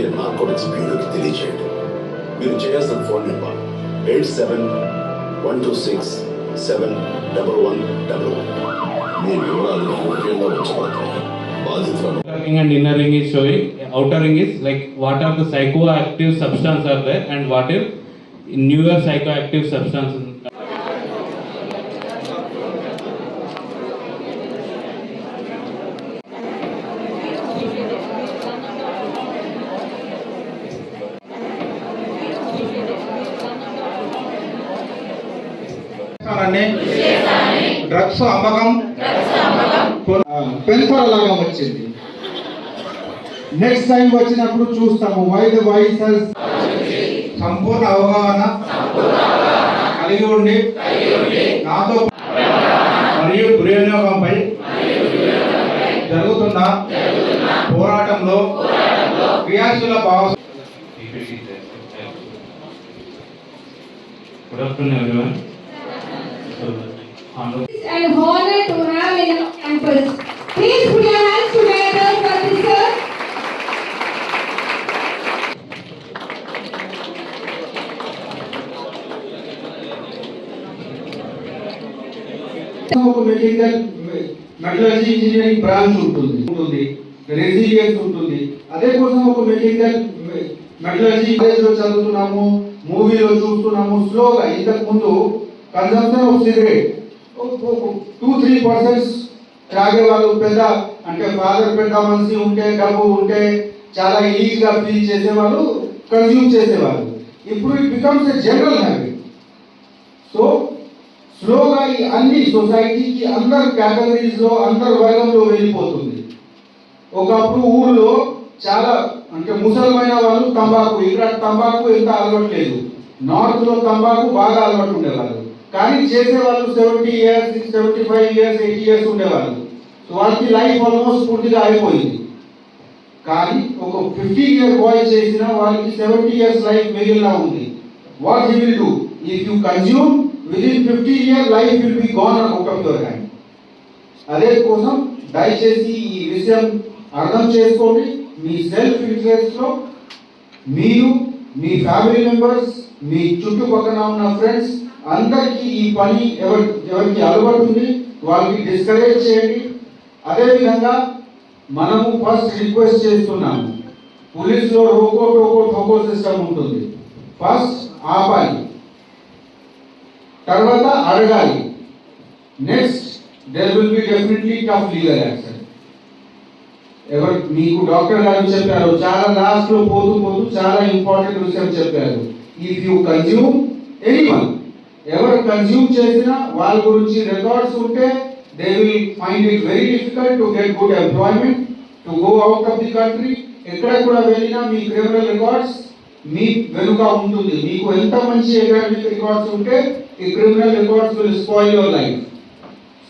సమాచారాన్ని వెంటనే Telangana anti narcotics బ్యూరోకి తెలియజేయండి మీరు చేయాల్సిన phone number eight seven one two six seven double one double one మీ వివరాలు ముఖ్యంగా ఉంచబడతాయి బాధితులను and inner ring is showing. Outer ring is like what are the psychoactive substance are there and what is newer psychoactive substance. చేస్తానని drugs అమ్మకం. పెన్ఫర్ లాగా వచ్చింది. Next time వచ్చినప్పుడు చూస్తాము. వైడ్ వాయిసెస్ సంపూర్ణ అవగాహన. కలిగి ఉండి. నాతో మరియు దుర్వినియోగంపై జరుగుతున్న పోరాటంలో క్రియాశీల భావ Good afternoon everyone. So, on the an honor to have in campus. Please put your hands together for this sir. ఒక మెడికల్ మెటలర్జీ ఇంజనీరింగ్ బ్రాంచ్ ఉంటుంది ఉంటుంది రెసిలియన్స్ ఉంటుంది అదే కోసం ఒక మెడికల్ మెటలర్జీ కాలేజ్లో చదువుతున్నాము మూవీలో చూస్తున్నాము స్లోగా ఇంతకు ముందు consumption of cigarette two three percents త్రాగే వాళ్ళు పెద్ద అంటే ఫాదర్ పెద్ద మనిషి ఉంటే డబ్బు ఉంటే చాలా ఈజీగా ఫీల్ చేసేవాళ్ళు కన్జ్యూమ్ చేసేవాళ్ళు. ఇప్పుడు it becomes a general habit so స్లోగా ఈ అన్ని సొసైటీకి అందరు కేటగిరీస్లో అందరు వర్గంలో వెళ్ళిపోతుంది. ఒకప్పుడు ఊళ్ళో చాలా అంటే ముసలమైన వాళ్ళు తంబాకు ఇక్కడ తంబాకు ఎంత అలవాటు లేదు. నార్త్లో తంబాకు బాగా అలవాటు ఉండేవాళ్ళు. కానీ చేసేవాళ్ళు seventy years seventy five years eighty years ఉండేవాళ్ళు. సో వాళ్ళకి లైఫ్ ఆల్మోస్ట్ పూర్తిగా అయిపోయింది కానీ ఒక ఫిఫ్టీ ఇయర్ బాయ్ చేసిన వాళ్ళకి సెవెంటీ ఇయర్స్ లైఫ్ మిగిలిన ఉంది. What he will do if you consume with in fifty year life will be gone అని ఒక యువర్ హ్యాండ్ అదే కోసం దయచేసి ఈ విషయం అర్థం చేసుకోండి. మీ సెల్ఫ్ ఇంట్రెస్ట్లో మీరు మీ ఫ్యామిలీ మెంబర్స్ మీ చుట్టుపక్కల ఉన్న ఫ్రెండ్స్ అందరికీ ఈ పని ఎవరి ఎవరికి అలవాటు ఉంది వాళ్ళకి డిస్కరేజ్ చేయండి. అదేవిధంగా మనము ఫస్ట్ రిక్వెస్ట్ చేస్తున్నాము. పోలీసులో రోకో టోకో టోకో సిస్టమ్ ఉంటుంది. ఫస్ట్ ఆపాలి. తర్వాత అడగాలి. Next there will be definitely tough legal action ఎవరు మీకు డాక్టర్ గారు చెప్పారు చాలా లాస్ట్లో పోతూ పోతూ చాలా ఇంపార్టెంట్ విషయం చెప్పారు. ఇఫ్ యూ కన్జ్యూమ్ ఎనీవన్ ఎవరు కన్జ్యూమ్ చేసినా వాళ్ళ గురించి రికార్డ్స్ ఉంటే they will find it very difficult to get good employment to go out of the country ఎక్కడ కూడా వెళ్ళినా మీ క్రిమినల్ రికార్డ్స్ మీ వెనుక ఉంటుంది. మీకు ఎంత మంచి అకాడమిక్ రికార్డ్స్ ఉంటే ఈ criminal records will spoil your life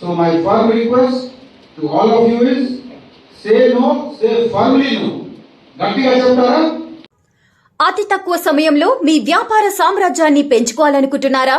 so my firm request to all of you is say no say firmly no గట్టిగా చెప్తారా? అతి తక్కువ సమయంలో మీ వ్యాపార సామ్రాజ్యాన్ని పెంచుకోవాలనుకుంటున్నారా?